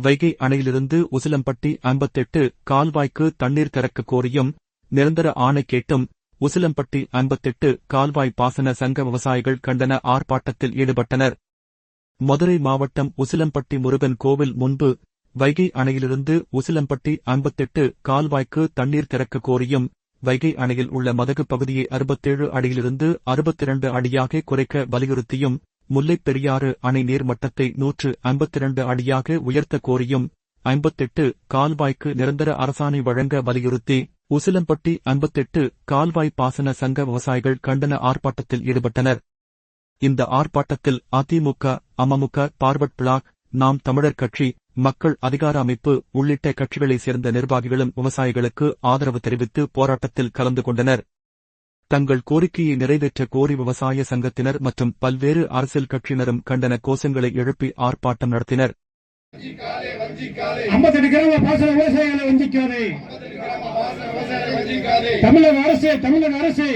வைகை அணையிலிருந்து உசிலம்பட்டி ஐம்பத்தெட்டு கால்வாய்க்கு தண்ணீர் திறக்க கோரியும் நிரந்தர ஆணை கேட்டும் உசிலம்பட்டி ஐம்பத்தெட்டு கால்வாய் பாசன சங்க விவசாயிகள் கண்டன ஆர்ப்பாட்டத்தில் ஈடுபட்டனர். மதுரை மாவட்டம் உசிலம்பட்டி முருகன் கோவில் முன்பு வைகை அணையிலிருந்து உசிலம்பட்டி ஐம்பத்தெட்டு கால்வாய்க்கு தண்ணீர் திறக்க கோரியும் வைகை அணையில் உள்ள மதகு பகுதியை அறுபத்தேழு அடியிலிருந்து அறுபத்திரண்டு அடியாக குறைக்க வலியுறுத்தியும் முல்லைப் பெரியாறு அணை நீர்மட்டத்தை நூற்று ஐம்பத்திரண்டு அடியாக உயர்த்த கோரியும் ஐம்பத்தெட்டு கால்வாய்க்கு நிரந்தர அரசாணை வழங்க வலியுறுத்தி உசிலம்பட்டி ஐம்பத்தெட்டு கால்வாய் பாசன சங்க விவசாயிகள் கண்டன ஆர்ப்பாட்டத்தில் ஈடுபட்டனர். இந்த ஆர்ப்பாட்டத்தில் அதிமுக அமமுக பார்வட் பிளாக் நாம் தமிழர் கட்சி மக்கள் அதிகார அமைப்பு உள்ளிட்ட கட்சிகளைச் சேர்ந்த நிர்வாகிகளும் விவசாயிகளுக்கு ஆதரவு தெரிவித்து போராட்டத்தில் கலந்து கொண்டனர். தங்கள் கோரிக்கையை நிறைவேற்ற கோரி விவசாய சங்கத்தினர் மற்றும் பல்வேறு அரசியல் கட்சியினரும் கண்டன கோஷங்களை எழுப்பி ஆர்ப்பாட்டம் நடத்தினர். தமிழக அரசு தமிழக அரசு.